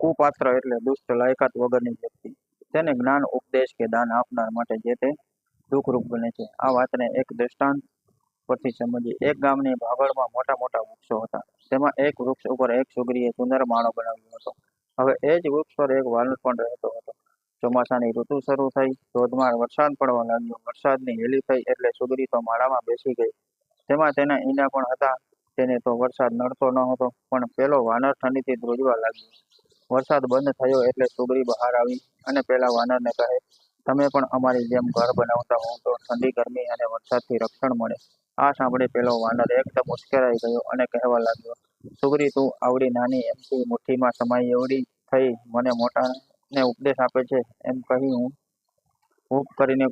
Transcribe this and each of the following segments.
કુપાત્ર એટલે દુષ્ટ લાયકાત વગરની વ્યક્તિ. તેને જ્ઞાન, ઉપદેશ કે દાન આપનાર માટે જે તે દુઃખરૂપ બને છે. આ વાતને એક દ્રષ્ટાંત પરથી સમજી એક ગામની ભાગળમાં મોટા મોટા વૃક્ષો હતા. તેમાં એક વૃક્ષ ઉપર એક સુગરીએ સુંદર માળો બનાવ્યો હતો. હવે એ જ વૃક્ષ પર એક વાનર પણ રહેતો હતો. ચોમાસાની ઋતુ શરૂ થઈ, ધોધમાર વરસાદ પડવા લાગ્યો. વરસાદની હેલી થઈ એટલે સુગરી તો માળામાં બેસી ગઈ. તેમાં તેના ઈંડા પણ હતા. તેને તો વરસાદ નડતો ન હતો, પણ પેલો વાનર ઠંડીથી ધ્રુજવા લાગ્યો. વરસાદ બંધ થયો એટલે સુગરી બહાર આવી અને પેલા વાનરને કહે, તમે પણ અમારી જેમ ઘર બનાવતા હોવ તો ઠંડી, ગરમી અને વરસાદથી રક્ષણ મળે. આ સાંભળી પેલો વાનર એકદમ ઉશ્કેરાઈ ગયો અને કહેવા લાગ્યો સુગરી તું આવડી નાની એમથી મુઠ્ઠીમાં સમાઈ એવડી થઈ, મને મોટાને ઉપદેશ આપે છે, એમ કહી હું હૂંફ કરીને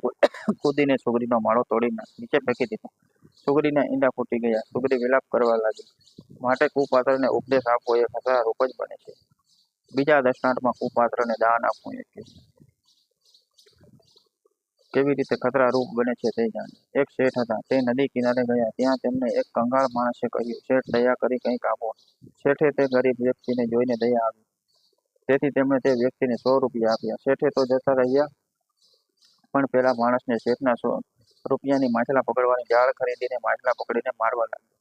કૂદીને સુગરીનો માળો તોડીને નીચે ફેંકી દીધો. સુગરીના ઈંડા ફૂટી ગયા સુગરી વિલાપ કરવા લાગી. માટે કુપાત્રને ઉપદેશ આપવો એ ખતરારૂપ જ બને છે. બીજા દ્રષ્ટાંતમાં કુપાત્રને દાન આપવું એ કેવી? રીતે ખતરા રૂપ બને છે તે જાણે. એક શેઠ હતા, તે નદી કિનારે ગયા, ત્યાં તેમને એક કંગાળ માણસે કહ્યું, શેઠ, દયા કરી કંઈક આપો. શેઠે તે ગરીબ વ્યક્તિને જોઈને દયા આવી તેથી તેમણે તે વ્યક્તિને સો રૂપિયા આપ્યા. શેઠે તો જતા રહ્યા, પણ પેલા માણસને શેઠના સો રૂપિયાની માછલા પકડવાની જાળ ખરીદીને માછલા પકડીને મારવા લાગ્યો.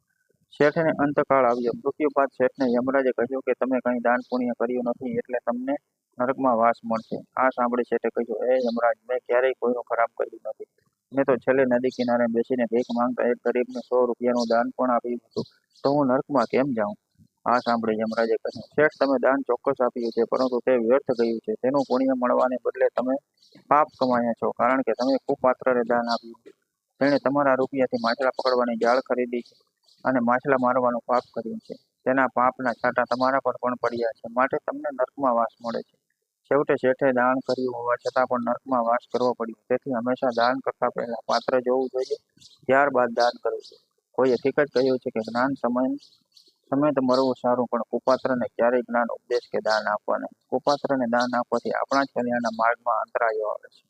શેઠને અંતકાળ આવ્યો મૃત્યુ બાદ શેઠને યમરાજે કહ્યું કે, તમે કંઈ દાન પુણ્ય કર્યું નથી એટલે તમને નરકમાં વાસ મળશે. આ સાંભળી શેઠે કહ્યું એ યમરાજ, મેં ક્યારેય કોઈનું ખરાબ કર્યું નથી. મેં તો છેલ્લે નદી કિનારે બેસીને ભીખ માંગતા એક ગરીબને સો રૂપિયાનું દાન પણ આપ્યું હતું. તો હું નરકમાં કેમ જાઉં? આ સાંભળી યમરાજે કહ્યું, શેઠ, તમે દાન ચોક્કસ આપ્યું છે, પરંતુ તે વ્યર્થ ગયું છે. તેનું પુણ્ય મળવાને બદલે તમે પાપ કમાયા છો, કારણ કે તમે કુપાત્રને દાન આપ્યું તેણે તમારા રૂપિયાથી માછલા પકડવાની જાળ ખરીદી છે. અને માછલા મારવાનું પાપ કર્યું છે. તેના પાપના છાંટા તમારા પર પણ પડ્યા છે. માટે તમને નર્કમાં વાસ મળે છે. છેવટે શેઠે દાન કર્યું હોવા છતાં પણ નર્કમાં વાસ કરવો પડ્યો. તેથી હંમેશા દાન કરતા પહેલા પાત્ર જોવું જોઈએ, ત્યારબાદ દાન કરવું જોઈએ. કોઈએ હકીકત કહ્યું છે કે જ્ઞાન સમય સમેત મરવું સારું, પણ કુપાત્રને ક્યારેય જ્ઞાન ઉપદેશ કે દાન આપવા નહીં. કુપાત્રને દાન આપવાથી આપણા જ કલ્યાણના માર્ગમાં અંતરાયો આવે છે.